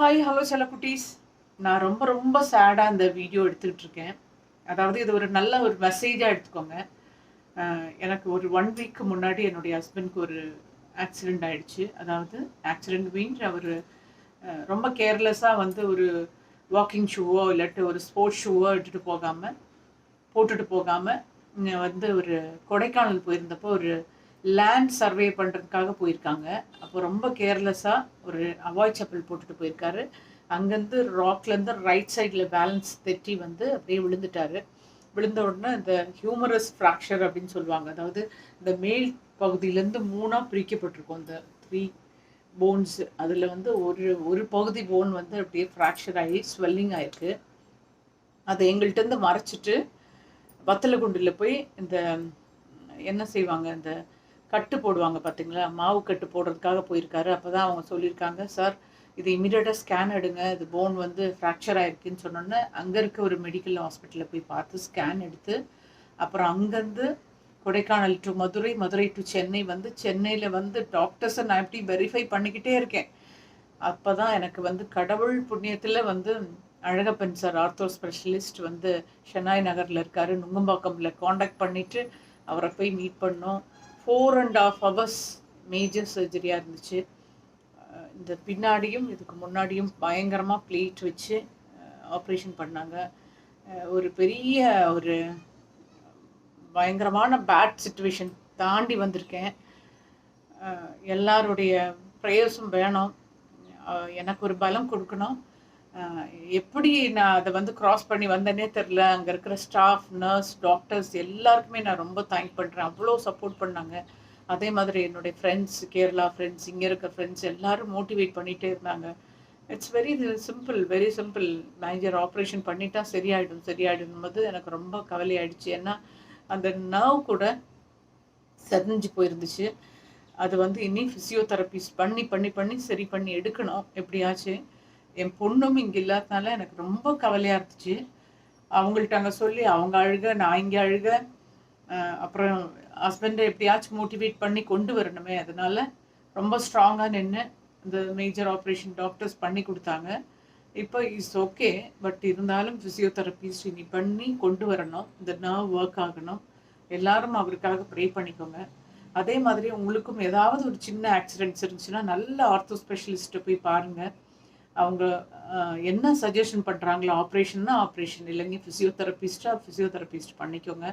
Hi hello சில குட்டீஸ். நான் ரொம்ப ரொம்ப சேடாக இந்த வீடியோ எடுத்துக்கிட்டு இருக்கேன் அதாவது இது ஒரு நல்ல ஒரு மெசேஜாக எடுத்துக்கோங்க. எனக்கு ஒரு ஒன் வீக்கு முன்னாடி என்னுடைய ஹஸ்பண்ட்க்கு ஒரு ஆக்சிடெண்ட் ஆயிடுச்சு. அதாவது ஆக்சிடெண்ட் மீன்ஸ் அவர் ரொம்ப கேர்லெஸ்ஸாக வந்து ஒரு வாக்கிங் ஷூவோ இல்லாட்டி ஒரு ஸ்போர்ட்ஸ் ஷூவோ எடுத்துகிட்டு போகாமல் போட்டுட்டு போகாமல் வந்து ஒரு கொடைக்கானல் போயிருந்தப்போ ஒரு லேண்ட் சர்வே பண்ணுறதுக்காக போயிருக்காங்க. அப்போ ரொம்ப கேர்லெஸ்ஸாக ஒரு அவாய் செப்பல் போட்டுட்டு போயிருக்காரு. அங்கேருந்து ராக்லேருந்து ரைட் சைடில் பேலன்ஸ் தெட்டி வந்து அப்படியே விழுந்துட்டாரு. விழுந்த உடனே இந்த ஹியூமரஸ் ஃப்ராக்சர் அப்படின்னு சொல்லுவாங்க. அதாவது இந்த மேல் பகுதியிலேருந்து மூணாக பிரிக்கப்பட்டிருக்கும். இந்த த்ரீ போன்ஸ் அதில் வந்து ஒரு ஒரு பகுதி போன் வந்து அப்படியே ஃப்ராக்சர் ஆகி ஸ்வெல்லிங் ஆயிருக்கு. அதை எங்கள்கிட்டருந்து மறைச்சிட்டு வத்தலை குண்டில் போய் இந்த என்ன செய்வாங்க? இந்த கட்டு போடுவாங்க பார்த்தீங்களா மாவு கட்டு போடுறதுக்காக போயிருக்காரு. அப்போ தான் அவங்க சொல்லியிருக்காங்க சார் இது இமீடியட்டாக ஸ்கேன் எடுங்க. இது போன் வந்து ஃப்ராக்சர் ஆயிருக்குன்னு சொன்னோன்னே அங்கே இருக்க ஒரு மெடிக்கல் ஹாஸ்பிட்டலில் போய் பார்த்து ஸ்கேன் எடுத்து அப்புறம் அங்கேருந்து கொடைக்கானல் டு மதுரை மதுரை டு சென்னை வந்து சென்னையில் வந்து டாக்டர்ஸை நான் எப்படி வெரிஃபை பண்ணிக்கிட்டே இருக்கேன். அப்போ தான் எனக்கு வந்து கடவுள் புண்ணியத்தில் வந்து அழகப்பன் சார் ஆர்த்தோ ஸ்பெஷலிஸ்ட் வந்து ஷெனாய் நகரில் இருக்காரு. நுங்கம்பாக்கம்ல காண்டாக்ட் பண்ணிவிட்டு அவரை போய் மீட் பண்ணோம். Four and half hours major சர்ஜரியாக இருந்துச்சு. இந்த பின்னாடியும் இதுக்கு முன்னாடியும் பயங்கரமாக பிளேட் வச்சு ஆப்ரேஷன் பண்ணாங்க. ஒரு பெரிய ஒரு பயங்கரமான பேட் சுச்சுவேஷன் தாண்டி வந்திருக்கேன். எல்லாருடைய ப்ரேயர்ஸும் வேணும். எனக்கு ஒரு பலம் கொடுக்கணும். எப்படி நான் அதை வந்து கிராஸ் பண்ணி வந்தேனே தெரில அங்கே இருக்கிற ஸ்டாஃப் நர்ஸ் டாக்டர்ஸ் எல்லாருக்குமே நான் ரொம்ப தேங்க் பண்ணுறேன் அவ்வளோ சப்போர்ட் பண்ணாங்க. அதே மாதிரி என்னுடைய ஃப்ரெண்ட்ஸ் கேரளா ஃப்ரெண்ட்ஸ் இங்கே இருக்க ஃப்ரெண்ட்ஸ் எல்லாரும் மோட்டிவேட் பண்ணிகிட்டே இருந்தாங்க. It's very simple very simple major operation பண்ணிட்டா சரியாயிடும் சரியாயிடும் போது எனக்கு ரொம்ப கவலையாயிடுச்சு ஏன்னா அந்த நர்வ் கூட செதஞ்சு போயிருந்துச்சு. அது வந்து இனி ஃபிசியோதெரபிஸ் பண்ணி பண்ணி பண்ணி சரி பண்ணி எடுக்கணும். எப்படியாச்சும் என் பொண்ணும் இங்கே இல்லாதனால எனக்கு ரொம்ப கவலையாக இருந்துச்சு. அவங்கள்ட்ட அங்கே சொல்லி அவங்க அழுக நான் இங்கே அழுக அப்புறம் ஹஸ்பண்டை எப்படியாச்சும் மோட்டிவேட் பண்ணி கொண்டு வரணுமே. அதனால ரொம்ப ஸ்ட்ராங்காக நின்று இந்த மேஜர் ஆப்ரேஷன் டாக்டர்ஸ் பண்ணி கொடுத்தாங்க. இப்போ இஸ் ஓகே பட் இருந்தாலும் ஃபிசியோதெரபிஸ்ட் இனி பண்ணி கொண்டு வரணும். இந்த நர்வ் ஒர்க் ஆகணும். எல்லாரும் அவருக்காக ப்ரே பண்ணிக்கோங்க. அதே மாதிரி உங்களுக்கும் ஏதாவது ஒரு சின்ன ஆக்சிடென்ட்ஸ் இருந்துச்சுன்னா நல்ல ஆர்த்தோ ஸ்பெஷலிஸ்ட்டை போய் பாருங்கள் அவங்க என்ன சஜஷன் பண்ணுறாங்களோ ஆப்ரேஷன்னா ஆப்ரேஷன் இல்லைங்க ஃபிசியோதெரபிஸ்டா ஃபிசியோதெரபிஸ்ட் பண்ணிக்கோங்க.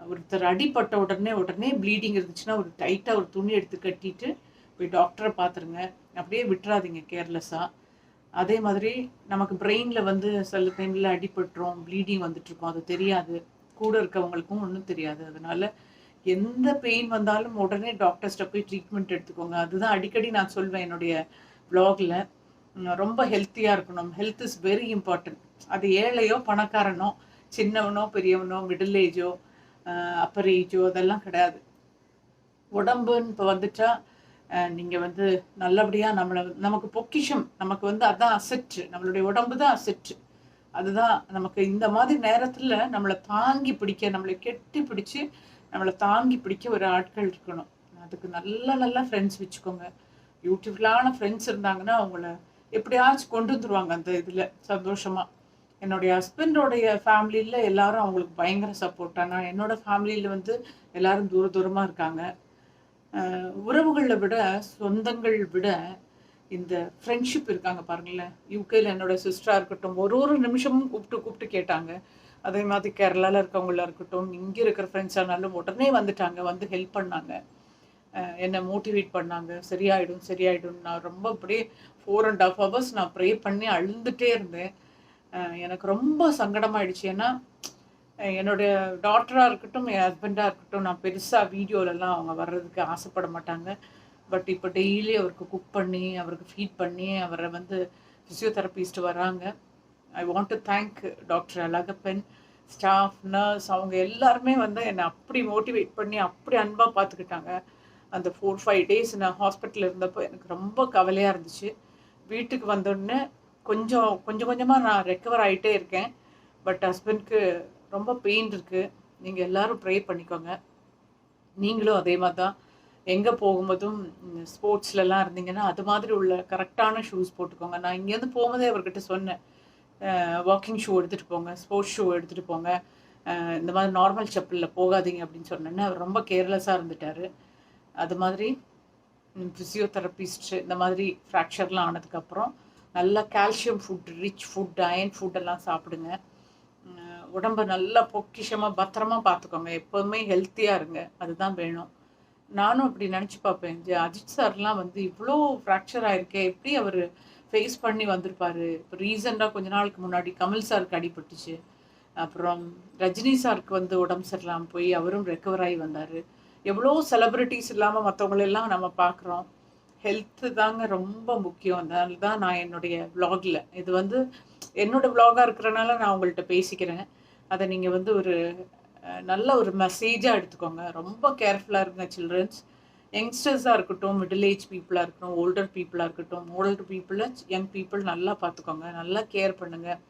ஒருத்தர் அடிப்பட்ட உடனே உடனே ப்ளீடிங் இருந்துச்சுன்னா ஒரு டைட்டாக ஒரு துணி எடுத்து கட்டிட்டு போய் டாக்டரை பார்த்துருங்க அப்படியே விட்டுறாதீங்க கேர்லெஸ்ஸாக அதே மாதிரி நமக்கு பிரெயினில் வந்து சில டைமில் அடிபட்டுரும் ப்ளீடிங் வந்துட்டுருக்கோம். அது தெரியாது. கூட இருக்கவங்களுக்கும் ஒன்றும் தெரியாது. அதனால் எந்த பெயின் வந்தாலும் உடனே டாக்டர்ஸ்ட்ட போய் ட்ரீட்மெண்ட் எடுத்துக்கோங்க. அதுதான் அடிக்கடி நான் சொல்வேன் என்னுடைய ப்ளாகில் ரொம்ப ஹெல்த்தியாக இருக்கணும். ஹெல்த் இஸ் வெரி இம்பார்ட்டன்ட் அது ஏழையோ பணக்காரனோ சின்னவனோ பெரியவனோ மிடில் ஏஜோ அப்பர் ஏஜோ அதெல்லாம் கிடையாது. உடம்புன்னு இப்போ வந்துட்டா நீங்கள் வந்து நல்லபடியாக நம்மளை நமக்கு பொக்கிஷம் நமக்கு வந்து அதான் அசெட்டு. நம்மளுடைய உடம்பு தான் அசெட்டு. அதுதான் நமக்கு இந்த மாதிரி நேரத்தில் நம்மளை தாங்கி பிடிக்க நம்மளை கெட்டி பிடிச்சி நம்மளை தாங்கி பிடிக்க ஒரு ஆட்கள் இருக்கணும். அதுக்கு நல்ல நல்ல ஃப்ரெண்ட்ஸ் வச்சுக்கோங்க. பியூட்டிஃபுல்லான ஃப்ரெண்ட்ஸ் இருந்தாங்கன்னா அவங்கள எப்படியாச்சும் கொண்டு வந்துருவாங்க அந்த இதில் சந்தோஷமாக என்னுடைய ஹஸ்பண்டோடைய ஃபேமிலியில் எல்லாரும் அவங்களுக்கு பயங்கர சப்போர்ட் ஆனால் என்னோடய ஃபேமிலியில் வந்து எல்லாரும் தூர தூரமாக இருக்காங்க. உறவுகளை விட சொந்தங்கள் விட இந்த ஃப்ரெண்ட்ஷிப் இருக்காங்க பாருங்களேன். யூகேயில் என்னோட சிஸ்டராக இருக்கட்டும் ஒரு ஒரு நிமிஷமும் கூப்பிட்டு கூப்பிட்டு கேட்டாங்க. அதே மாதிரி கேரளாவில் இருக்கவங்களா இருக்கட்டும் இங்கே இருக்கிற ஃப்ரெண்ட்ஸ் ஆனாலும் உடனே வந்துட்டாங்க வந்து ஹெல்ப் பண்ணாங்க. என்னை மோட்டிவேட் பண்ணாங்க. சரியாயிடும் சரியாயிடும். நான் ரொம்ப அப்படியே ஃபோர் அண்ட் ஹாஃப் ஹவர்ஸ் நான் ப்ரே பண்ணி அழுந்துகிட்டே இருந்தேன். எனக்கு ரொம்ப சங்கடமாயிடுச்சு. ஏன்னா என்னுடைய டாட்டராக இருக்கட்டும் என் ஹஸ்பண்டாக இருக்கட்டும் நான் பெருசாக வீடியோலலாம் அவங்க வர்றதுக்கு ஆசைப்பட மாட்டாங்க. பட் இப்போ டெய்லி அவருக்கு குக் பண்ணி அவருக்கு ஃபீட் பண்ணி அவரை வந்து ஃபிசியோதெரபிஸ்ட் வராங்க. I want to thank doctor Alagappan staff nurse அவங்க எல்லாருமே வந்து என்னை அப்படி மோட்டிவேட் பண்ணி அப்படி அன்பாக பார்த்துக்கிட்டாங்க. அந்த ஃபோர் ஃபைவ் டேஸ் நான் ஹாஸ்பிட்டலில் இருந்தப்போ எனக்கு ரொம்ப கவலையாக இருந்துச்சு. வீட்டுக்கு வந்தோடனே கொஞ்சம் கொஞ்சம் கொஞ்சமாக நான் ரெக்கவர் ஆகிட்டே இருக்கேன். பட் ஹஸ்பண்ட்க்கு ரொம்ப பெயின் இருக்குது நீங்கள் எல்லோரும் ப்ரே பண்ணிக்கோங்க. நீங்களும் அதே மாதிரி தான் எங்கே போகும்போதும் ஸ்போர்ட்ஸ்லலாம் இருந்தீங்கன்னா அது மாதிரி உள்ள கரெக்டான ஷூஸ் போட்டுக்கோங்க. நான் இங்கேருந்து போகும்போதே அவர்கிட்ட சொன்னேன். வாக்கிங் ஷூ எடுத்துகிட்டு போங்க ஸ்போர்ட்ஸ் ஷூ எடுத்துகிட்டு போங்க. இந்த மாதிரி நார்மல் செப்பலில் போகாதீங்க அப்படின்னு சொன்னேன்னு அவர் ரொம்ப கேர்லெஸ்ஸாக இருந்துட்டார். அது மாதிரி ஃபிசியோதெரபிஸ்ட்டு இந்த மாதிரி ஃப்ராக்சர்லாம் ஆனதுக்கப்புறம் நல்லா calcium food rich food iron ஃபுட்டெல்லாம் சாப்பிடுங்க. உடம்ப நல்லா பொக்கிஷமாக பத்திரமா பார்த்துக்கோங்க. எப்போதுமே ஹெல்த்தியாக இருங்க. அதுதான் வேணும். நானும் அப்படி நினச்சி பார்ப்பேன். அஜித் சார்லாம் வந்து இவ்வளோ ஃப்ராக்சர் ஆயிருக்கே. எப்படி அவர் ஃபேஸ் பண்ணி வந்திருப்பாரு? இப்போ ரீசெண்டாக கொஞ்ச நாளுக்கு முன்னாடி கமல் சாருக்கு அடிபட்டுச்சு. அப்புறம் ரஜினி சாருக்கு வந்து உடம்பு சரியில்லாமல் போய் அவரும் ரெக்கவர் ஆகி வந்தார். எவ்வளோ செலிப்ரிட்டிஸ் இல்லாமல் மற்றவங்களெல்லாம் நம்ம பார்க்குறோம். ஹெல்த்து தாங்க ரொம்ப முக்கியம். அதனால தான் நான் என்னுடைய vlogல இது வந்து என்னோடய vlog-ஆ இருக்கிறனால நான் உங்கள்கிட்ட பேசிக்கிறேன். அதை நீங்கள் வந்து ஒரு நல்ல ஒரு மெசேஜாக எடுத்துக்கோங்க. ரொம்ப கேர்ஃபுல்லாக இருங்க சில்ட்ரன்ஸ் யங்ஸ்டர்ஸாக இருக்கட்டும் மிடில் ஏஜ் பீப்புளாக இருக்கட்டும் ஓல்டர் பீப்புளாக இருக்கட்டும் ஓல்டர் பீப்புளை யங் பீப்புள் நல்லா பார்த்துக்கோங்க. நல்லா கேர் பண்ணுங்கள்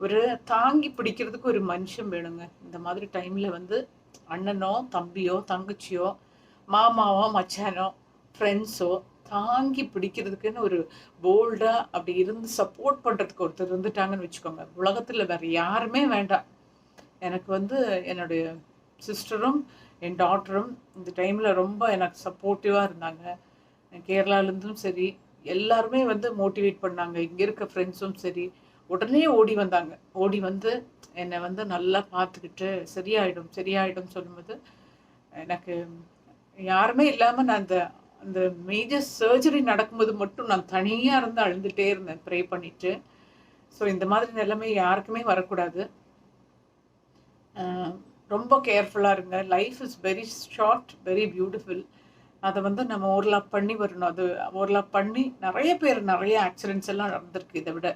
ஒரு தாங்கி பிடிக்கிறதுக்கு ஒரு மனுஷன் வேணுங்க. இந்த மாதிரி டைமில் வந்து அண்ணனோ தம்பியோ தங்கச்சியோ மாமாவோ மச்சானோ ஃப்ரெண்ட்ஸோ தாங்கி பிடிக்கிறதுக்குன்னு ஒரு போல்டாக அப்படி இருந்து சப்போர்ட் பண்ணுறதுக்கு ஒருத்தர் இருந்துட்டாங்கன்னு வச்சுக்கோங்க. உலகத்தில் வேற யாருமே வேண்டாம். எனக்கு வந்து என்னுடைய சிஸ்டரும் என் டாட்டரும் இந்த டைமில் ரொம்ப எனக்கு சப்போர்ட்டிவாக இருந்தாங்க. கேரளாலேருந்தும் சரி எல்லாருமே வந்து மோட்டிவேட் பண்ணாங்க. இங்கே இருக்க ஃப்ரெண்ட்ஸும் சரி உடனே ஓடி வந்தாங்க. ஓடி வந்து என்னை வந்து நல்லா பார்த்துக்கிட்டு சரியாயிடும் சரியாயிடும் சொல்லும்போது எனக்கு யாருமே இல்லாமல் நான் அந்த அந்த மேஜர் சர்ஜரி நடக்கும்போது மட்டும் நான் தனியாக இருந்து அழுந்துட்டே இருந்தேன் ப்ரே பண்ணிட்டு. ஸோ இந்த மாதிரி நிலைமை யாருக்குமே வரக்கூடாது. ரொம்ப கேர்ஃபுல்லாக இருங்க. Life is very short very beautiful அதை வந்து நம்ம ஓவர்லாப் பண்ணி வரணும். அது ஓவர்லாப் பண்ணி நிறைய பேர் நிறைய ஆக்சிடென்ட்ஸ் எல்லாம் நடந்திருக்கு இதை விட.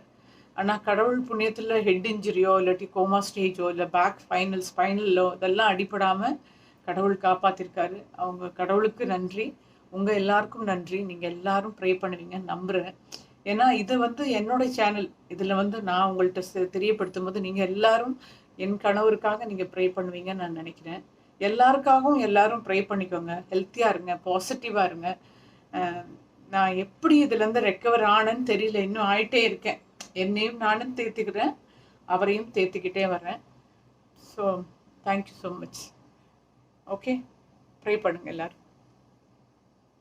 ஆனால் கடவுள் புண்ணியத்தில் ஹெட் இன்ஜுரியோ இல்லாட்டி கோமா ஸ்டேஜோ இல்லை பேக் ஃபைனல் ஸ்பைனலோ இதெல்லாம் அடிப்படாமல் கடவுள் காப்பாற்றிருக்காரு அவங்க கடவுளுக்கு நன்றி. உங்கள் எல்லாருக்கும் நன்றி. நீங்கள் எல்லாரும் ப்ரே பண்ணுவீங்க. நம்புகிறேன் ஏன்னா இது வந்து என்னோட சேனல் இதில் வந்து நான் உங்கள்கிட்ட தெரியப்படுத்தும் போது நீங்கள் எல்லாரும் என் கணவருக்காக நீங்கள் ப்ரே பண்ணுவீங்கன்னு நான் நினைக்கிறேன். எல்லாருக்காகவும் எல்லாரும் ப்ரே பண்ணிக்கோங்க. ஹெல்த்தியாக இருங்க. பாசிட்டிவாக இருங்க. நான் எப்படி இதுலேருந்து ரெக்கவர் ஆனேன்னு தெரியல. இன்னும் ஆயிட்டே இருக்கேன். என்னையும் நானும் தேர்த்திக்கிறேன் அவரையும் தேர்த்திக்கிட்டே வரேன். So thank you so much okay pray பண்ணுங்கள் எல்லோரும்.